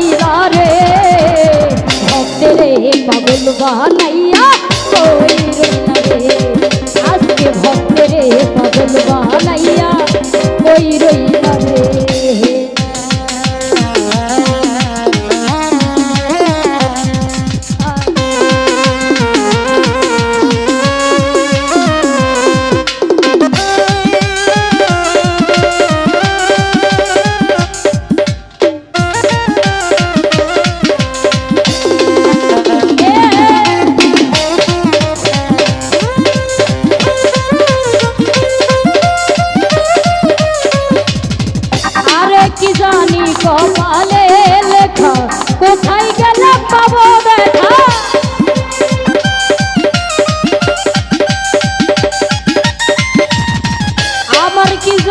বানাইয়া রে। ভক্তের পাগল বানাই কি জানি কপালে লেখা? কোথায় গেলে পাবো দেখা আমার কি জানি